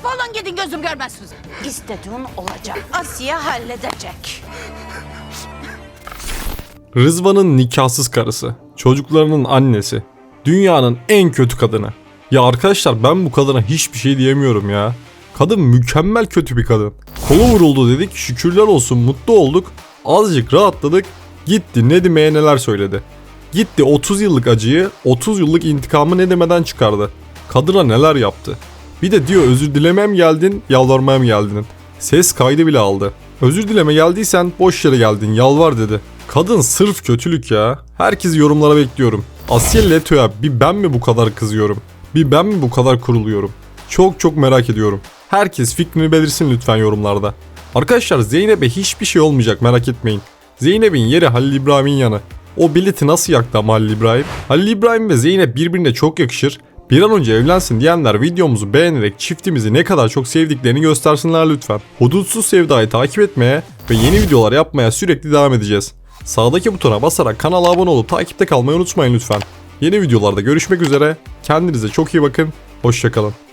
Defolun gidin gözüm görmezsiniz. İstediğin olacak. Asiye halledecek. Rızvan'ın nikahsız karısı, çocuklarının annesi, dünyanın en kötü kadını. Ya arkadaşlar ben bu kadına hiçbir şey diyemiyorum ya. Kadın mükemmel kötü bir kadın. Kolu vuruldu dedik, şükürler olsun mutlu olduk. Azıcık rahatladık. Gitti ne demeye neler söyledi. Gitti 30 yıllık acıyı, 30 yıllık intikamı ne demeden çıkardı. Kadına neler yaptı. Bir de diyor özür dilemeye mi geldin, yalvarmaya mı geldin? Ses kaydı bile aldı. Özür dileme geldiysen boş yere geldin, yalvar dedi. Kadın sırf kötülük ya. Herkesi yorumlara bekliyorum. Asya Leto'ya bir ben mi bu kadar kızıyorum? Bir ben mi bu kadar kuruluyorum? Çok çok merak ediyorum. Herkes fikrini belirsin lütfen yorumlarda. Arkadaşlar Zeynep'e hiçbir şey olmayacak merak etmeyin. Zeynep'in yeri Halil İbrahim'in yanı. O bileti nasıl yaktı ama Halil İbrahim? Halil İbrahim ve Zeynep birbirine çok yakışır. Bir an önce evlensin diyenler videomuzu beğenerek çiftimizi ne kadar çok sevdiklerini göstersinler lütfen. Hudutsuz Sevda'yı takip etmeye ve yeni videolar yapmaya sürekli devam edeceğiz. Sağdaki butona basarak kanala abone olup takipte kalmayı unutmayın lütfen. Yeni videolarda görüşmek üzere. Kendinize çok iyi bakın. Hoşçakalın.